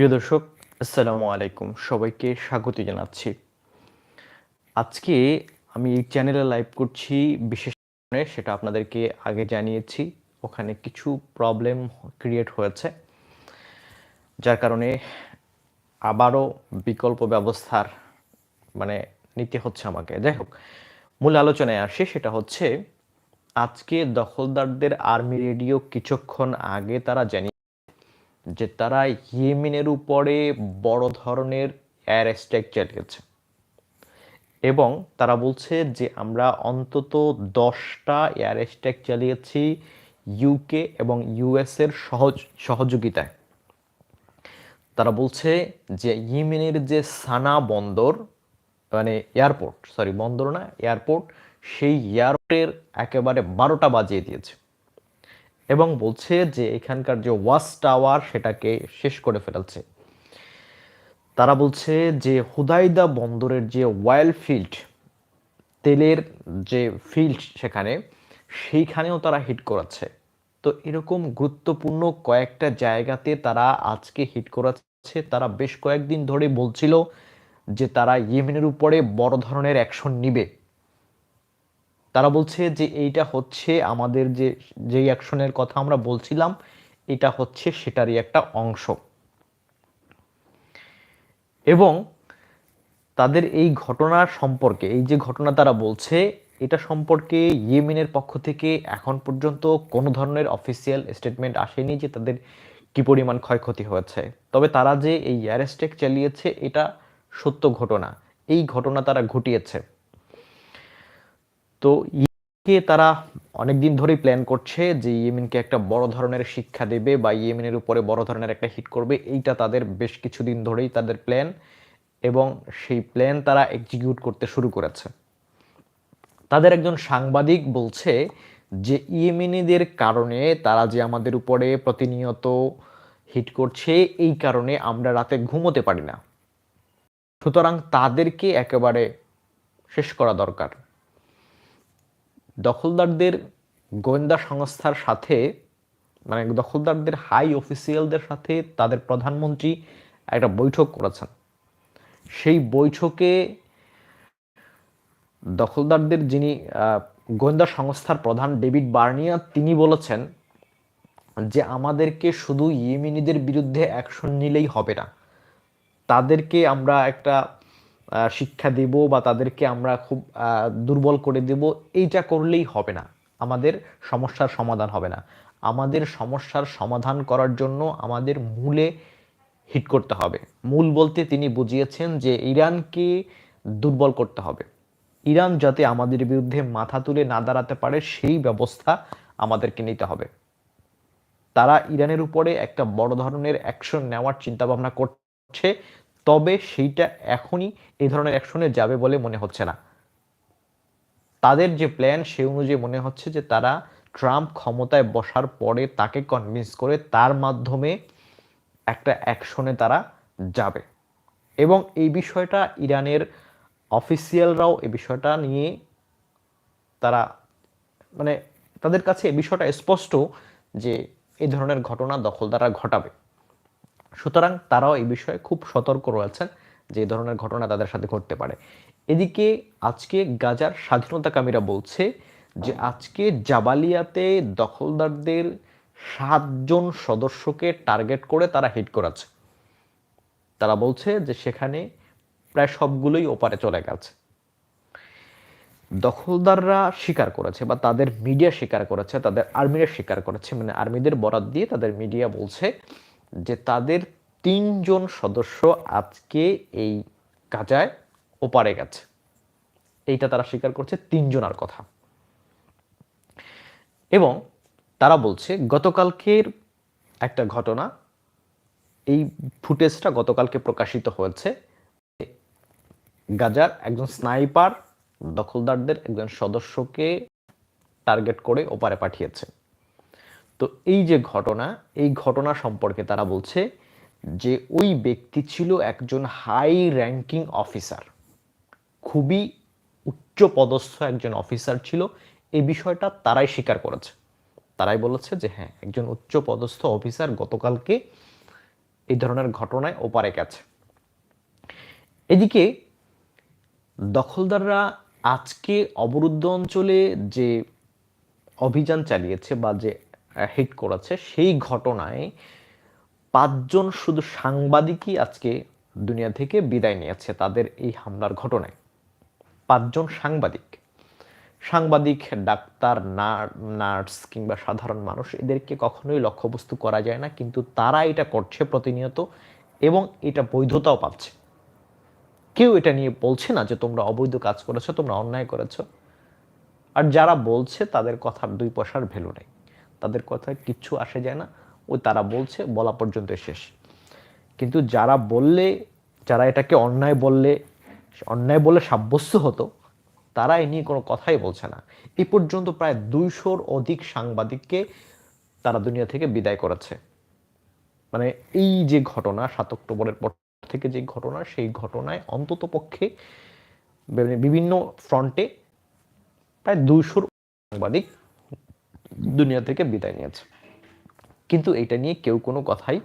প্রিয় দর্শক, আসসালামু আলাইকুম। সবাইকে স্বাগত জানাচ্ছি। আজকে আমি এই চ্যানেলে লাইভ করছি বিশেষ কারণে, সেটা আপনাদেরকে আগে জানিয়েছি। ওখানে কিছু প্রবলেম ক্রিয়েট হয়েছে, যার কারণে আবারও বিকল্প ব্যবস্থার মানে নিতে হচ্ছে আমাকে। যাই হোক, মূল আলোচনায় আসি, সেটা হচ্ছে, আজকে দখলদারদের আর্মি রেডিও কিছুক্ষণ আগে তারা জানিয়ে যে তারা ইয়েমেনের উপরে বড় ধরনের এয়ার স্ট্রাইক চালিয়েছে। এবং তারা বলছে যে আমরা অন্তত দশটা এয়ার স্ট্রাইক চালিয়েছি ইউকে এবং ইউএসের সহজ, সহযোগিতায়। তারা বলছে যে ইয়েমেনের যে সানা বন্দর মানে এয়ারপোর্ট, সরি বন্দর না, এয়ারপোর্ট, সেই এয়ারপোর্টের একেবারে বারোটা বাজিয়ে দিয়েছে। এবং বলছে যে এখানকার যে ওয়াচ টাওয়ার সেটাকে শেষ করে ফেলছে। তারা বলছে যে হুদাইদা বন্দরের যে ওয়েল ফিল্ড, তেলের যে ফিল্ড সেখানে, সেইখানেও তারা হিট করাচ্ছে তো এরকম গুরুত্বপূর্ণ কয়েকটা জায়গাতে তারা আজকে হিট করাচ্ছে তারা বেশ কয়েকদিন ধরে বলছিল যে তারা ইয়েমেনের উপরে বড় ধরনের অ্যাকশন নিবে। তারা বলছে যে এইটা হচ্ছে আমাদের যে, যেই অ্যাকশনের কথা আমরা বলছিলাম, এটা হচ্ছে সেটারই একটা অংশ। এবং তাদের এই ঘটনার সম্পর্কে, এই যে ঘটনা তারা বলছে, এটা সম্পর্কে ইয়েমেনের পক্ষ থেকে এখন পর্যন্ত কোনো ধরনের অফিসিয়াল স্টেটমেন্ট আসেনি যে তাদের কি পরিমাণ ক্ষয়ক্ষতি হয়েছে। তবে তারা যে এই অ্যারেস্টেক চালিয়েছে, এটা সত্য ঘটনা। এই ঘটনা তারা ঘটিয়েছে। তো ইয়েমেনকে তারা অনেকদিন ধরেই প্ল্যান করছে যে ইয়েমেনকে একটা বড় ধরনের শিক্ষা দেবে বা ইয়েমেনের উপরে বড় ধরনের একটা হিট করবে। এইটা তাদের বেশ কিছুদিন ধরেই তাদের প্ল্যান এবং সেই প্ল্যান তারা এক্সিকিউট করতে শুরু করেছে। তাদের একজন সাংবাদিক বলছে যে ইয়েমেনিদের কারণে তারা যে আমাদের উপরে প্রতিনিয়ত হিট করছে, এই কারণে আমরা রাতে ঘুমোতে পারি না। সুতরাং তাদেরকে একেবারে শেষ করা দরকার। দখলদারদের গোয়েন্দা সংস্থার সাথে মানে দখলদারদের হাই অফিসিয়ালদের সাথে তাদের প্রধানমন্ত্রী একটা বৈঠক করেছেন। সেই বৈঠকে দখলদারদের যিনি গোয়েন্দা সংস্থার প্রধান ডেভিড বার্নিয়া, তিনি বলেছেন যে আমাদেরকে শুধু ইয়েমিনিদের বিরুদ্ধে অ্যাকশন নিলেই হবে না। তাদেরকে আমরা একটা শিক্ষা দেব বা তাদেরকে আমরা খুব দুর্বল করে দেব, এইটা করলেই হবে না। আমাদের সমস্যার সমাধান হবে না। আমাদের সমস্যার সমাধান করার জন্য আমাদের মূলে হিট করতে হবে। মূল বলতে তিনি বুঝিয়েছেন যে ইরানকে দুর্বল করতে হবে। ইরান যাতে আমাদের বিরুদ্ধে মাথা তুলে না দাঁড়াতে পারে, সেই ব্যবস্থা আমাদেরকে নিতে হবে। তারা ইরানের উপরে একটা বড় ধরনের অ্যাকশন নেওয়ার চিন্তা ভাবনা করছে। তবে সেইটা এখনই এই ধরনের অ্যাকশনে যাবে বলে মনে হচ্ছে না। তাদের যে প্ল্যান সে অনুযায়ী মনে হচ্ছে যে তারা ট্রাম্প ক্ষমতায় বসার পরে তাকে কনভিন্স করে তার মাধ্যমে একটা অ্যাকশনে তারা যাবে। এবং এই বিষয়টা ইরানের অফিসিয়ালরাও এই বিষয়টা নিয়ে তারা মানে তাদের কাছে এই বিষয়টা স্পষ্ট যে এই ধরনের ঘটনা দখলদাররা ঘটাবে। সুতরাং তারাও এই বিষয়ে খুব সতর্ক রয়েছেন যে এই ধরনের ঘটনা তাদের সাথে ঘটতে পারে। এদিকে আজকে গাজার স্বাধীনতাকামীরা বলছে যে আজকে জাবালিয়াতে দখলদারদের সাতজন সদস্যকে টার্গেট করে তারা হিট করাচ্ছে তারা বলছে যে সেখানে প্রায় সবগুলোই ওপারে চলে গেছে। দখলদাররা স্বীকার করেছে বা তাদের মিডিয়া স্বীকার করেছে, তাদের আর্মিরা স্বীকার করেছে মানে আর্মিদের বরাত দিয়ে তাদের মিডিয়া বলছে যে তাদের তিনজন সদস্য আজকে এই কাজায় ওপারে গেছে। এইটা তারা স্বীকার করছে তিনজনার কথা। এবং তারা বলছে, গতকালকের একটা ঘটনা, এই ফুটেজটা গতকালকে প্রকাশিত হয়েছে। গাজার একজন স্নাইপার, দখলদারদের একজন সদস্যকে টার্গেট করে ওপারে পাঠিয়েছে। তো এই যে ঘটনা, এই ঘটনা সম্পর্কে তারা বলছে যে ওই ব্যক্তি ছিল একজন হাই র্যাঙ্কিং অফিসার খুবই উচ্চ পদস্থ একজন অফিসার ছিল। এই বিষয়টা তারাই স্বীকার করেছে। তারাই বলেছে যে হ্যাঁ একজন উচ্চ পদস্থ অফিসার গতকালকে এই ধরনের ঘটনায় ওপারে গেছে। এদিকে দখলদাররা আজকে অবরুদ্ধ অঞ্চলে যে অভিযান চালিয়েছে বা যে হিট করেছে, সেই ঘটনায় পাঁচজন শুধু সাংবাদিকই আজকে দুনিয়া থেকে বিদায় নিয়েছে তাদের এই হামলার ঘটনায়। পাঁচজন সাংবাদিক। সাংবাদিক, ডাক্তার নার্স কিংবা সাধারণ মানুষ এদেরকে কখনোই লক্ষ্যবস্তু করা যায় না, কিন্তু তারা এটা করছে প্রতিনিয়ত এবং এটা বৈধতাও পাচ্ছে। কেউ এটা নিয়ে বলছে না যে তোমরা অবৈধ কাজ করেছ, তোমরা অন্যায় করেছ। আর যারা বলছে তাদের কথার দুই পয়সার ভ্যালু নেই। তাদের কথা কিচ্ছু আসে যায় না। ও তারা বলছে, বলা পর্যন্ত শেষ। কিন্তু যারা বললে, যারা এটাকে অন্যায় বললে, অন্যায় বলে সাব্যস্ত হতো, তারা এ নিয়ে কোনো কথাই বলছে না। এ পর্যন্ত প্রায় দুইশোর অধিক সাংবাদিককে তারা দুনিয়া থেকে বিদায় করেছে। মানে এই যে ঘটনা, সাত অক্টোবরের পর থেকে যে ঘটনা, সেই ঘটনায় অন্তত পক্ষে বিভিন্ন ফ্রন্টে প্রায় দুইশোর সাংবাদিক দুনিয়া থেকে বিদায় নিয়েছে। কিন্তু এটা নিয়ে কেউ কোনো কথাই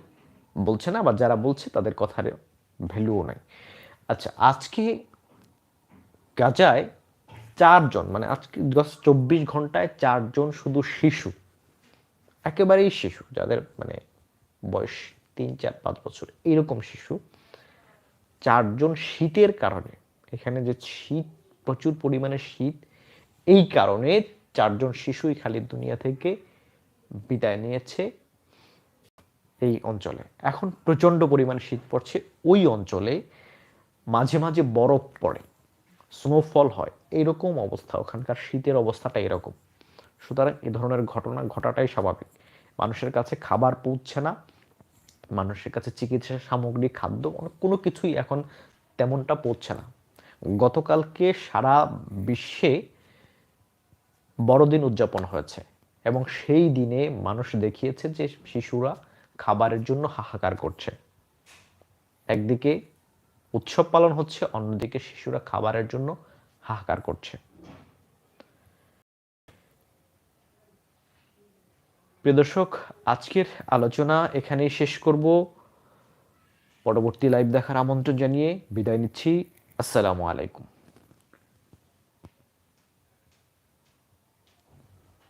বলছে না বা যারা বলছে তাদের কথার ভ্যালুও নাই। আচ্ছা আজকে গাজায় চারজন মানে আজকে চব্বিশ ঘন্টায় চারজন শুধু শিশু, একেবারেই শিশু, যাদের মানে বয়স তিন, চার, পাঁচ বছর, এরকম শিশু, চারজন শীতের কারণে, এখানে যে শীত, প্রচুর পরিমাণে শীত, এই কারণে চারজন শিশুই খালি দুনিয়া থেকে বিদায় নিয়েছে এই অঞ্চলে। এখন প্রচণ্ড পরিমাণ শীত পড়ছে। ওই অঞ্চলে মাঝে মাঝে বরফ পড়ে। স্নোফল হয়। এরকম অবস্থা। ওখানকার শীতের অবস্থাটা এরকম। সুতরাং এ ধরনের ঘটনা ঘটাটাই স্বাভাবিক। মানুষের কাছে খাবার পৌঁছে না। মানুষের কাছে চিকিৎসা সামগ্রী, খাদ্য, কোনো কিছুই এখন তেমনটা পৌঁছে না। গতকালকে সারা বিশ্বে বড়দিন উদযাপন হয়েছে এবং সেই দিনে মানুষ দেখিয়েছে যে শিশুরা খাবারের জন্য হাহাকার করছে। একদিকে উৎসব পালন হচ্ছে, অন্যদিকে শিশুরা খাবারের জন্য হাহাকার করছে। প্রিয় দর্শক, আজকের আলোচনা এখানেই শেষ করব। পরবর্তী লাইভ দেখার আমন্ত্রণ জানিয়ে বিদায় নিচ্ছি। আসসালামু আলাইকুম।